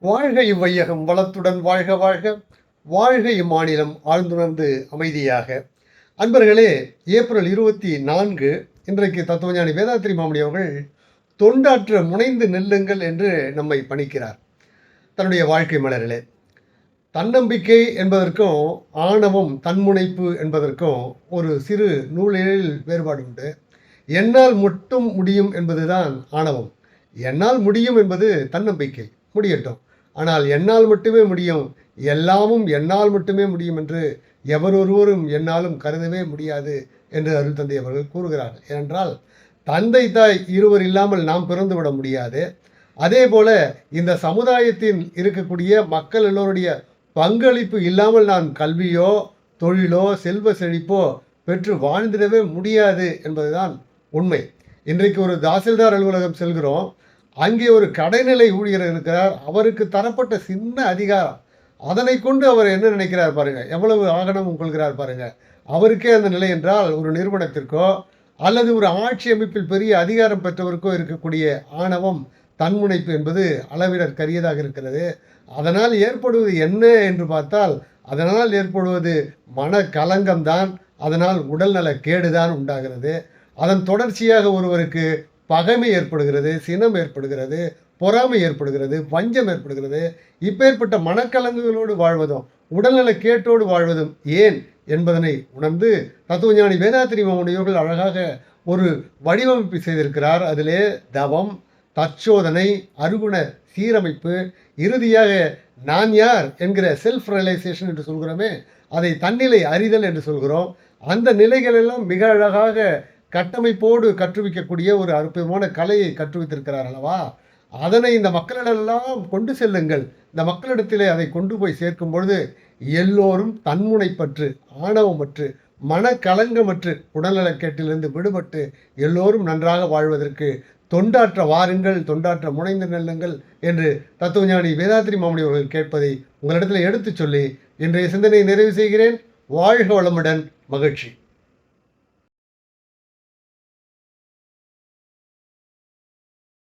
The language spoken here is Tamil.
வாழ்க இவ்வையகம் வளத்துடன் வாழ்க வாழ்க. வாழ்க இம்மாநிலம் ஆழ்ந்துணர்ந்து அமைதியாக. அன்பர்களே ஏப்ரல் இருபத்தி நான்கு இன்றைக்கு தத்துவஞானி வேதாத்திரி மாமணி அவர்கள் தொண்டாற்ற முனைந்து நெல்லுங்கள் என்று நம்மை பணிக்கிறார். தன்னுடைய வாழ்க்கை மலரிலே தன்னம்பிக்கை என்பதற்கும் ஆணவம் தன்முனைப்பு என்பதற்கும் ஒரு சிறு நூலில் வேறுபாடு உண்டு. என்னால் மட்டும் முடியும் என்பதுதான் ஆணவம். என்னால் முடியும் என்பது தன்னம்பிக்கை. முடியட்டும். ஆனால் என்னால் மட்டுமே முடியும். எல்லாமும் என்னால் மட்டுமே முடியும் என்று எவரொருவரும் என்னாலும் கருதவே முடியாது என்று அருள் தந்தை அவர்கள் கூறுகிறார் ஏனென்றால் தந்தை தாய் இருவர் இல்லாமல் நாம் பிறந்து விட முடியாது. அதே போல இந்த சமுதாயத்தில் இருக்கக்கூடிய மக்கள் எல்லோருடைய பங்களிப்பு இல்லாமல் நான் கல்வியோ தொழிலோ செல்வ செழிப்போ பெற்று வாழ்ந்திடவே முடியாது என்பதுதான் உண்மை. இன்றைக்கு ஒரு தாசில்தார் அலுவலகம் செல்கிறோம். அங்கே ஒரு கடைநிலை ஊழியர் இருக்கிறார். அவருக்கு தரப்பட்ட சின்ன அதிகாரம். அதனை கொண்டு அவர் என்ன நினைக்கிறார் பாருங்கள் எவ்வளவு ஆகணம் கொள்கிறார் பாருங்கள் அவருக்கே அந்த நிலை என்றால் ஒரு நிறுவனத்திற்கோ அல்லது ஒரு ஆட்சி அமைப்பில் பெரிய அதிகாரம் பெற்றவருக்கோ இருக்கக்கூடிய ஆணவம் தன்முனைப்பு என்பது அளவிடற்கரியதாக இருக்கிறது. அதனால் ஏற்படுவது என்ன என்று பார்த்தால் அதனால் ஏற்படுவது மன கலங்கம்தான் அதனால் உடல்நல கேடுதான் உண்டாகிறது. அதன் தொடர்ச்சியாக ஒருவருக்கு பகைமை ஏற்படுகிறது சினம் ஏற்படுகிறது பொறாமை ஏற்படுகிறது பஞ்சம் ஏற்படுகிறது. இப்பேற்பட்ட மனக்கலங்குகளோடு வாழ்வதும் உடல்நல கேட்டோடு வாழ்வதும் ஏன் என்பதனை உணர்ந்து தத்துவஞானி வேதாத்திரி மாமுனியவர்கள் அழகாக ஒரு வடிவமைப்பு செய்திருக்கிறார். அதிலே தவம் தற்சோதனை அருகுண சீரமைப்பு இறுதியாக நான் யார் என்கிற செல்ஃப் ரியலைசேஷன் என்று சொல்கிறோமே அதை தன்னிலை அறிதல் என்று சொல்கிறோம். அந்த நிலைகளெல்லாம் மிக அழகாக கட்டமைப்போடு கற்றுவிக்கக்கூடிய ஒரு அற்புதமான கலையை கற்றுவித்திருக்கிறார் அல்லவா? அதனை இந்த மக்களிடெல்லாம் கொண்டு செல்லுங்கள். இந்த மக்களிடத்திலே அதை கொண்டு போய் சேர்க்கும் பொழுது எல்லோரும் தன்முனைப்பற்று ஆணவமற்று மனக்கலங்கமற்று உடல்நலக்கேட்டிலிருந்து விடுபட்டு எல்லோரும் நன்றாக வாழ்வதற்கு தொண்டாற்ற வாருங்கள் தொண்டாற்ற முனைந்து நெல்லுங்கள் என்று தத்துவஞானி வேதாத்திரி மாமணி அவர்கள் கேட்பதை உங்களிடத்தில் எடுத்துச் சொல்லி இன்றைய சிந்தனையை நிறைவு செய்கிறேன். வாழ்க வளமுடன் மகிழ்ச்சி.